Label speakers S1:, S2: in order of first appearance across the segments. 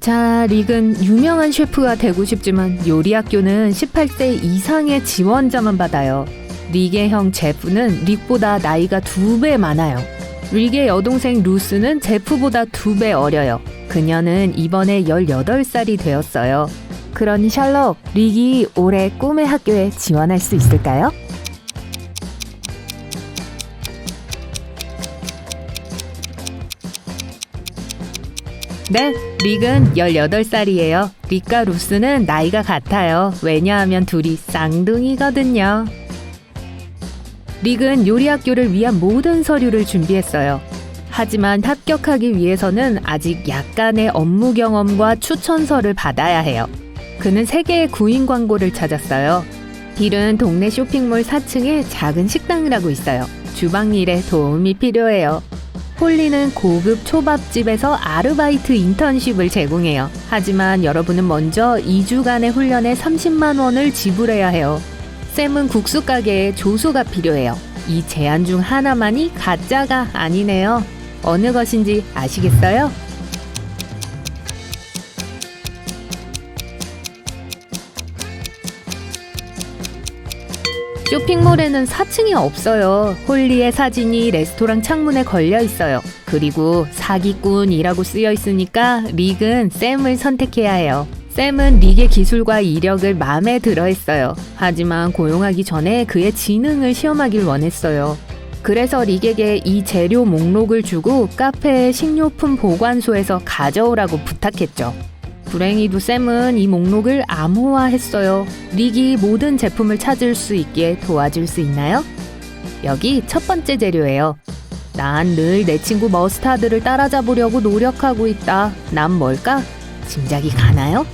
S1: 자, 릭은 유명한 셰프가 되고 싶지만 요리 학교는 18세 이상의 지원자만 받아요. 릭의 형 제프는 릭보다 나이가 두 배 많아요. 릭의 여동생 루스는 제프보다 두 배 어려요. 그녀는 이번에 18살이 되었어요. 그러니 샬럿, 릭이 올해 꿈의 학교에 지원할 수 있을까요? 네, 릭은 18살이에요. 릭과 루스는 나이가 같아요. 왜냐하면 둘이 쌍둥이거든요. 릭은 요리학교를 위한 모든 서류를 준비했어요. 하지만 합격하기 위해서는 아직 약간의 업무 경험과 추천서를 받아야 해요. 그는 세 개의 구인 광고를 찾았어요. 빌은 동네 쇼핑몰 4층에 작은 식당을 하고 있어요. 주방 일에 도움이 필요해요. 폴리는 고급 초밥집에서 아르바이트 인턴십을 제공해요. 하지만 여러분은 먼저 2주간의 훈련에 30만 원을 지불해야 해요. 샘은 국수 가게에 조수가 필요해요. 이 제안 중 하나만이 가짜가 아니네요. 어느 것인지 아시겠어요? 쇼핑몰에는 4층이 없어요. 홀리의 사진이 레스토랑 창문에 걸려 있어요. 그리고 사기꾼이라고 쓰여 있으니까 릭은 샘을 선택해야 해요. 샘은 릭의 기술과 이력을 마음에 들어 했어요. 하지만 고용하기 전에 그의 지능을 시험하길 원했어요. 그래서 릭에게 이 재료 목록을 주고 카페의 식료품 보관소에서 가져오라고 부탁했죠. 불행히도 샘은 이 목록을 암호화했어요. 릭이 모든 제품을 찾을 수 있게 도와줄 수 있나요? 여기 첫 번째 재료예요. 난 늘 내 친구 머스타드를 따라잡으려고 노력하고 있다. 난 뭘까? 짐작이 가나요?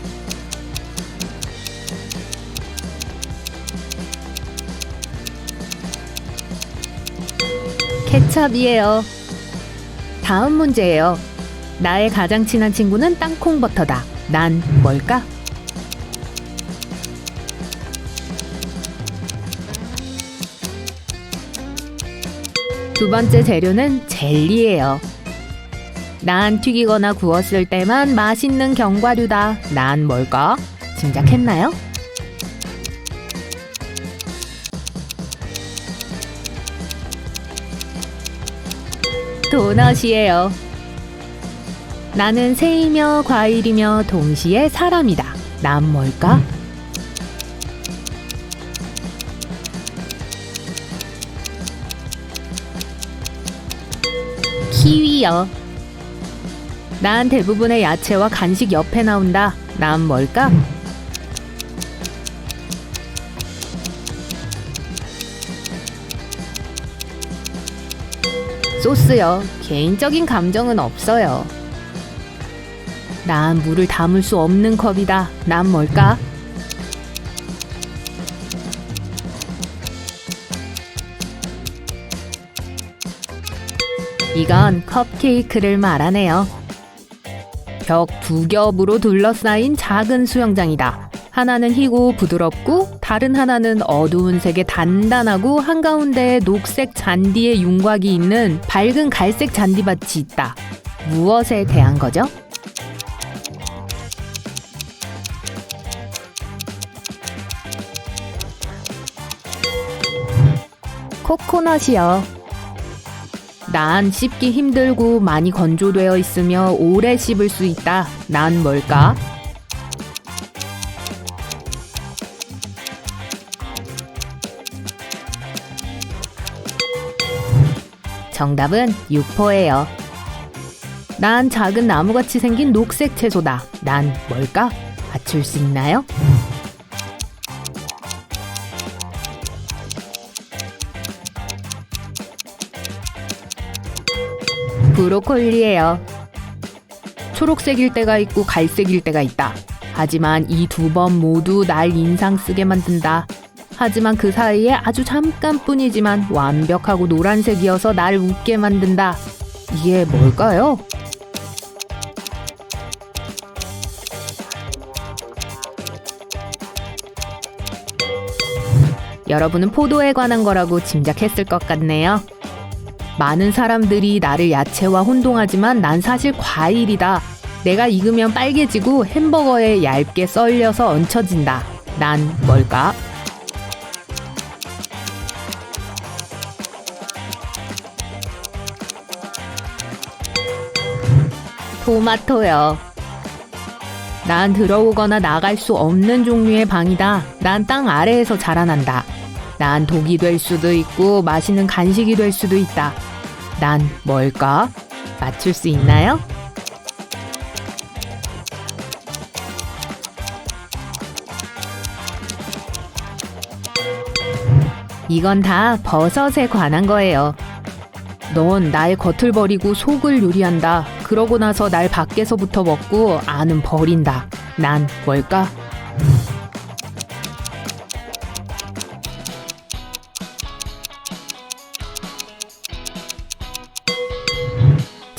S1: 케찹이에요. 다음 문제예요. 나의 가장 친한 친구는 땅콩버터다. 난 뭘까? 두 번째 재료는 젤리예요. 난 튀기거나 구웠을 때만 맛있는 견과류다. 난 뭘까? 짐작했나요? 도넛이에요. 나는 새이며 과일이며 동시에 사람이다. 난 뭘까? 키위요. 난 대부분의 야채와 간식 옆에 나온다. 난 뭘까? 소스요. 개인적인 감정은 없어요. 난 물을 담을 수 없는 컵이다. 난 뭘까? 이건 컵케이크를 말하네요. 벽 두 겹으로 둘러싸인 작은 수영장이다. 하나는 희고 부드럽고 다른 하나는 어두운 색의 단단하고 한가운데 녹색 잔디의 윤곽이 있는 밝은 갈색 잔디밭이 있다. 무엇에 대한 거죠? 코코넛이요. 난 씹기 힘들고 많이 건조되어 있으며 오래 씹을 수 있다. 난 뭘까? 정답은 육포예요. 난 작은 나무같이 생긴 녹색 채소다. 난 뭘까? 맞출 수 있나요? 브로콜리예요. 초록색일 때가 있고 갈색일 때가 있다. 하지만 이 두 번 모두 날 인상 쓰게 만든다. 하지만 그 사이에 아주 잠깐뿐이지만 완벽하고 노란색이어서 날 웃게 만든다. 이게 뭘까요? 여러분은 포도에 관한 거라고 짐작했을 것 같네요. 많은 사람들이 나를 야채와 혼동하지만 난 사실 과일이다. 내가 익으면 빨개지고 햄버거에 얇게 썰려서 얹혀진다. 난 뭘까? 토마토요. 난 들어오거나 나갈 수 없는 종류의 방이다. 난 땅 아래에서 자라난다. 난 독이 될 수도 있고 맛있는 간식이 될 수도 있다. 난 뭘까? 맞출 수 있나요? 이건 다 버섯에 관한 거예요. 넌 나의 겉을 버리고 속을 요리한다. 그러고 나서 날 밖에서부터 먹고 안은 버린다. 난 뭘까?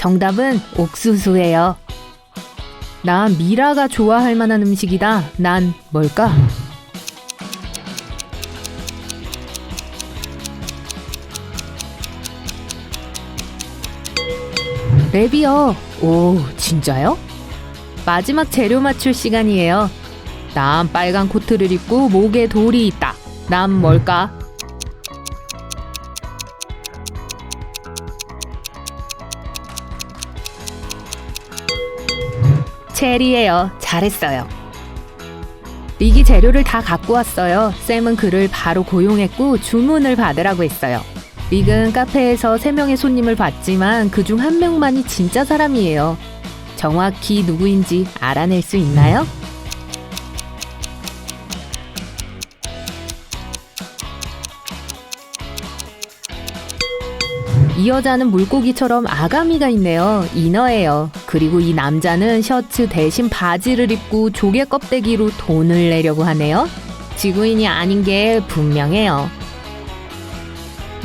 S1: 정답은 옥수수예요. 난 미라가 좋아할 만한 음식이다. 난 뭘까? 랩이요. 오, 진짜요? 마지막 재료 맞출 시간이에요. 난 빨간 코트를 입고 목에 돌이 있다. 난 뭘까? 체리예요. 잘했어요. 리기 재료를 다 갖고 왔어요. 쌤은 그를 바로 고용했고 주문을 받으라고 했어요. 릭은 카페에서 세명의 손님을 봤지만 그 중 한 명만이 진짜 사람이에요. 정확히 누구인지 알아낼 수 있나요? 이 여자는 물고기처럼 아가미가 있네요. 이너예요. 그리고 이 남자는 셔츠 대신 바지를 입고 조개 껍데기로 돈을 내려고 하네요. 지구인이 아닌 게 분명해요.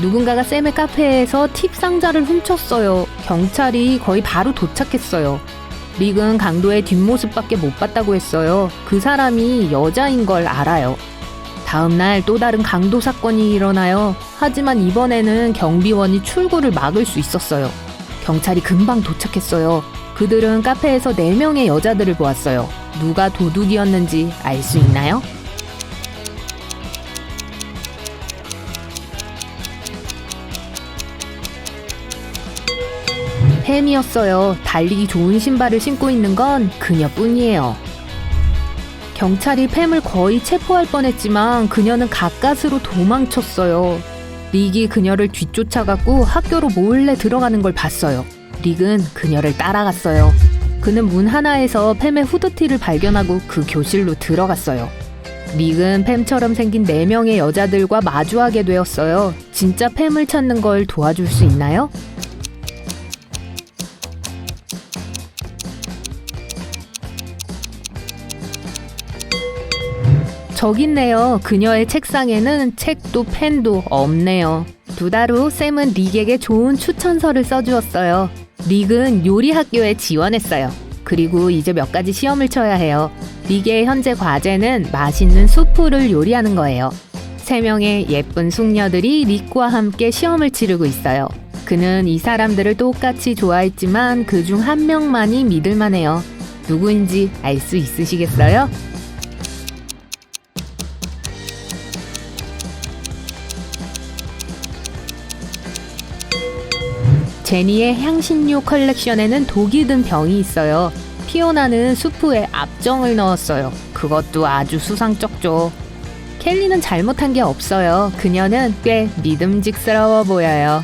S1: 누군가가 쌤의 카페에서 팁 상자를 훔쳤어요. 경찰이 거의 바로 도착했어요. 릭은 강도의 뒷모습밖에 못 봤다고 했어요. 그 사람이 여자인 걸 알아요. 다음날 또 다른 강도 사건이 일어나요. 하지만 이번에는 경비원이 출구를 막을 수 있었어요. 경찰이 금방 도착했어요. 그들은 카페에서 4명의 여자들을 보았어요. 누가 도둑이었는지 알 수 있나요? 햄이었어요. 달리기 좋은 신발을 신고 있는 건 그녀뿐이에요. 경찰이 팸을 거의 체포할 뻔했지만 그녀는 가까스로 도망쳤어요. 릭이 그녀를 뒤쫓아갔고 학교로 몰래 들어가는 걸 봤어요. 릭은 그녀를 따라갔어요. 그는 문 하나에서 팸의 후드티를 발견하고 그 교실로 들어갔어요. 릭은 팸처럼 생긴 4명의 여자들과 마주하게 되었어요. 진짜 팸을 찾는 걸 도와줄 수 있나요? 저기 있네요. 그녀의 책상에는 책도 펜도 없네요. 두 달후 쌤은 릭에게 좋은 추천서를 써주었어요. 릭은 요리 학교에 지원했어요. 그리고 이제 몇 가지 시험을 쳐야 해요. 릭의 현재 과제는 맛있는 수프를 요리하는 거예요. 세 명의 예쁜 숙녀들이 릭과 함께 시험을 치르고 있어요. 그는 이 사람들을 똑같이 좋아했지만 그 중 한 명만이 믿을만해요. 누구인지 알 수 있으시겠어요? 제니의 향신료 컬렉션에는 독이 든 병이 있어요. 피오나는 수프에 압정을 넣었어요. 그것도 아주 수상쩍죠. 켈리는 잘못한 게 없어요. 그녀는 꽤 믿음직스러워 보여요.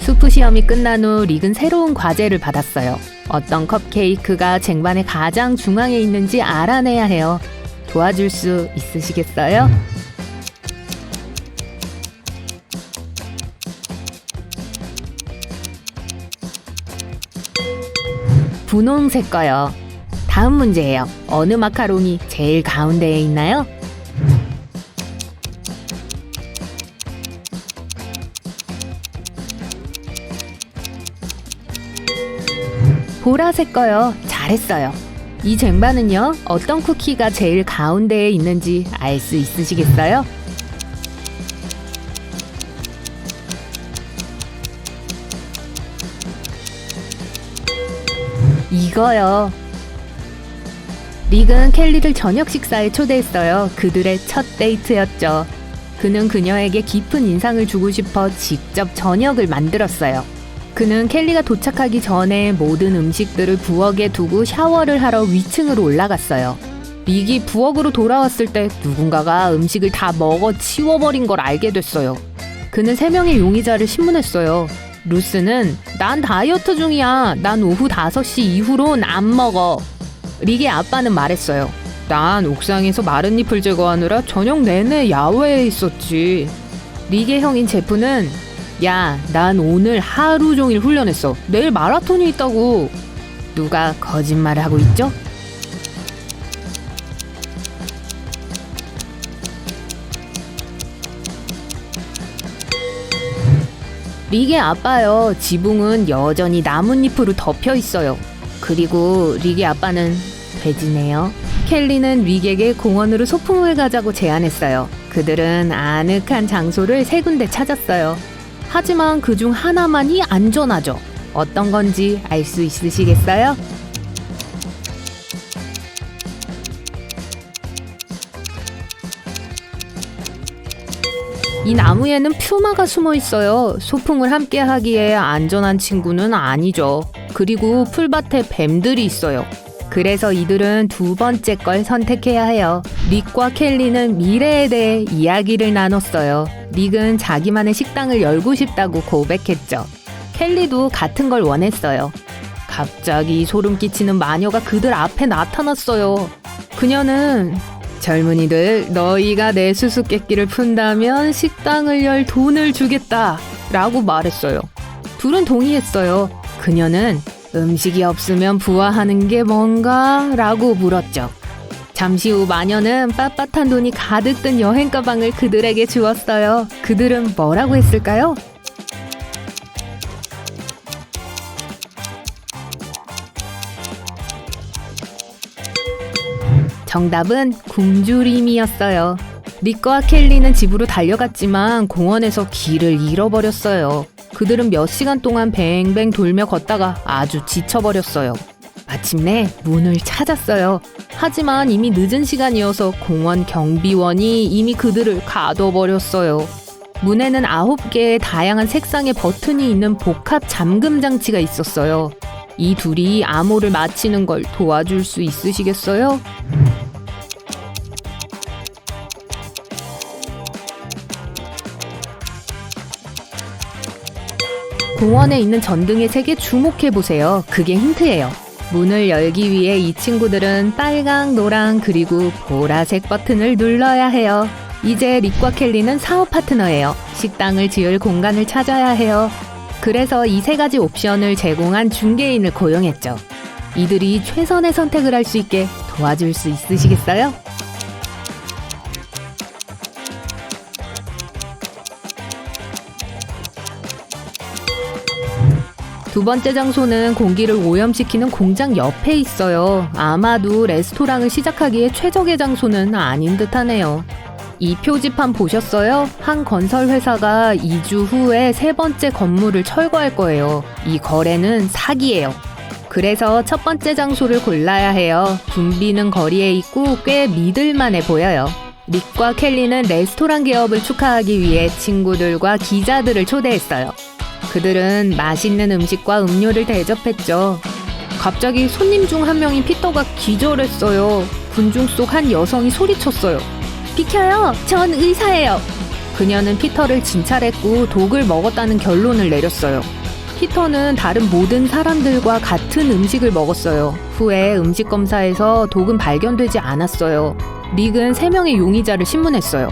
S1: 수프 시험이 끝난 후 릭은 새로운 과제를 받았어요. 어떤 컵케이크가 쟁반의 가장 중앙에 있는지 알아내야 해요. 도와줄 수 있으시겠어요? 분홍색 거요. 다음 문제예요. 어느 마카롱이 제일 가운데에 있나요? 보라색 거요. 잘했어요. 이 쟁반은요, 어떤 쿠키가 제일 가운데에 있는지 알 수 있으시겠어요? 이거요. 릭은 켈리를 저녁 식사에 초대했어요. 그들의 첫 데이트였죠. 그는 그녀에게 깊은 인상을 주고 싶어 직접 저녁을 만들었어요. 그는 켈리가 도착하기 전에 모든 음식들을 부엌에 두고 샤워를 하러 위층으로 올라갔어요. 릭이 부엌으로 돌아왔을 때 누군가가 음식을 다 먹어 치워버린 걸 알게 됐어요. 그는 세 명의 용의자를 신문했어요. 루스는 난 다이어트 중이야. 난 오후 5시 이후론 안 먹어. 릭의 아빠는 말했어요. 난 옥상에서 마른 잎을 제거하느라 저녁 내내 야외에 있었지. 릭의 형인 제프는 야, 난 오늘 하루 종일 훈련했어. 내일 마라톤이 있다고. 누가 거짓말을 하고 있죠? 릭의 아빠요. 지붕은 여전히 나뭇잎으로 덮여 있어요. 그리고 릭의 아빠는 돼지네요. 켈리는 릭에게 공원으로 소풍을 가자고 제안했어요. 그들은 아늑한 장소를 세 군데 찾았어요. 하지만 그 중 하나만이 안전하죠. 어떤 건지 알 수 있으시겠어요? 이 나무에는 퓨마가 숨어 있어요. 소풍을 함께 하기에 안전한 친구는 아니죠. 그리고 풀밭에 뱀들이 있어요. 그래서 이들은 두 번째 걸 선택해야 해요. 릭과 켈리는 미래에 대해 이야기를 나눴어요. 릭은 자기만의 식당을 열고 싶다고 고백했죠. 켈리도 같은 걸 원했어요. 갑자기 소름 끼치는 마녀가 그들 앞에 나타났어요. 그녀는 젊은이들 너희가 내 수수께끼를 푼다면 식당을 열 돈을 주겠다 라고 말했어요. 둘은 동의했어요. 그녀는 음식이 없으면 부화하는 게 뭔가? 라고 물었죠. 잠시 후 마녀는 빳빳한 돈이 가득 든 여행 가방을 그들에게 주었어요. 그들은 뭐라고 했을까요? 정답은 굶주림이었어요. 릭과 켈리는 집으로 달려갔지만 공원에서 길을 잃어버렸어요. 그들은 몇 시간 동안 뱅뱅 돌며 걷다가 아주 지쳐버렸어요. 마침내 문을 찾았어요. 하지만 이미 늦은 시간이어서 공원 경비원이 이미 그들을 가둬버렸어요. 문에는 아홉 개의 다양한 색상의 버튼이 있는 복합 잠금 장치가 있었어요. 이 둘이 암호를 맞히는 걸 도와줄 수 있으시겠어요? 공원에 있는 전등의 색에 주목해 보세요. 그게 힌트예요. 문을 열기 위해 이 친구들은 빨강, 노랑, 그리고 보라색 버튼을 눌러야 해요. 이제 릭과 켈리는 사업 파트너예요. 식당을 지을 공간을 찾아야 해요. 그래서 이 세 가지 옵션을 제공한 중개인을 고용했죠. 이들이 최선의 선택을 할 수 있게 도와줄 수 있으시겠어요? 두 번째 장소는 공기를 오염시키는 공장 옆에 있어요. 아마도 레스토랑을 시작하기에 최적의 장소는 아닌 듯하네요. 이 표지판 보셨어요? 한 건설 회사가 2주 후에 세 번째 건물을 철거할 거예요. 이 거래는 사기예요. 그래서 첫 번째 장소를 골라야 해요. 붐비는 거리에 있고 꽤 믿을만해 보여요. 릭과 켈리는 레스토랑 개업을 축하하기 위해 친구들과 기자들을 초대했어요. 그들은 맛있는 음식과 음료를 대접했죠. 갑자기 손님 중 한 명인 피터가 기절했어요. 군중 속 한 여성이 소리쳤어요. 비켜요! 전 의사예요! 그녀는 피터를 진찰했고 독을 먹었다는 결론을 내렸어요. 피터는 다른 모든 사람들과 같은 음식을 먹었어요. 후에 음식 검사에서 독은 발견되지 않았어요. 릭은 3명의 용의자를 신문했어요.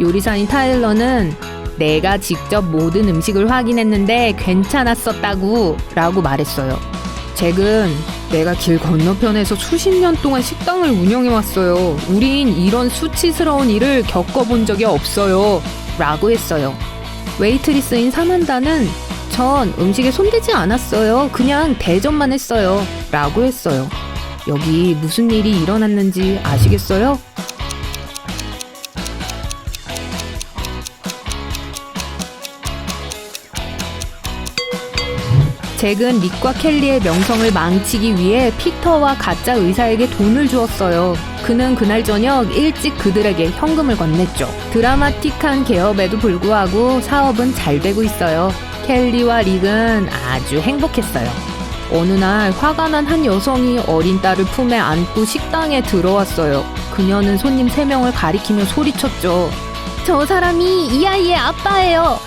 S1: 요리사인 타일러는 내가 직접 모든 음식을 확인했는데 괜찮았었다고 라고 말했어요. 잭은 내가 길 건너편에서 수십 년 동안 식당을 운영해 왔어요. 우린 이런 수치스러운 일을 겪어본 적이 없어요. 라고 했어요. 웨이트리스인 사만다는 전 음식에 손대지 않았어요. 그냥 대접만 했어요. 라고 했어요. 여기 무슨 일이 일어났는지 아시겠어요? 잭은 릭과 켈리의 명성을 망치기 위해 피터와 가짜 의사에게 돈을 주었어요. 그는 그날 저녁 일찍 그들에게 현금을 건넸죠. 드라마틱한 개업에도 불구하고 사업은 잘 되고 있어요. 켈리와 릭은 아주 행복했어요. 어느 날 화가 난 한 여성이 어린 딸을 품에 안고 식당에 들어왔어요. 그녀는 손님 세명을 가리키며 소리쳤죠. 저 사람이 이 아이의 아빠예요.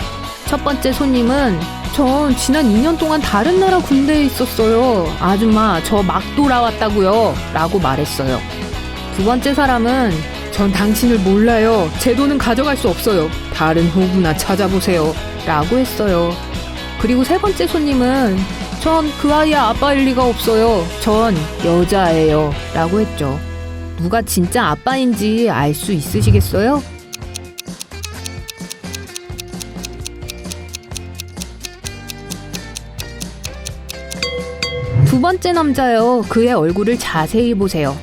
S1: 첫 번째 손님은 전 지난 2년 동안 다른 나라 군대에 있었어요. 아줌마, 저 막 돌아왔다고요. 라고 말했어요. 두 번째 사람은 전 당신을 몰라요. 제 돈은 가져갈 수 없어요. 다른 호구나 찾아보세요. 라고 했어요. 그리고 세 번째 손님은 전 그 아이의 아빠일 리가 없어요. 전 여자예요. 라고 했죠. 누가 진짜 아빠인지 알 수 있으시겠어요? 번째 남자요. 그의 얼굴을 자세히 보세요.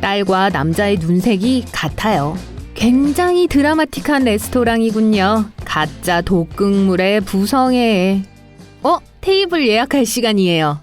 S1: 딸과 남자의 눈색이 같아요. 굉장히 드라마틱한 레스토랑이군요. 가짜 독극물의 부성애. 어? 테이블 예약할 시간이에요.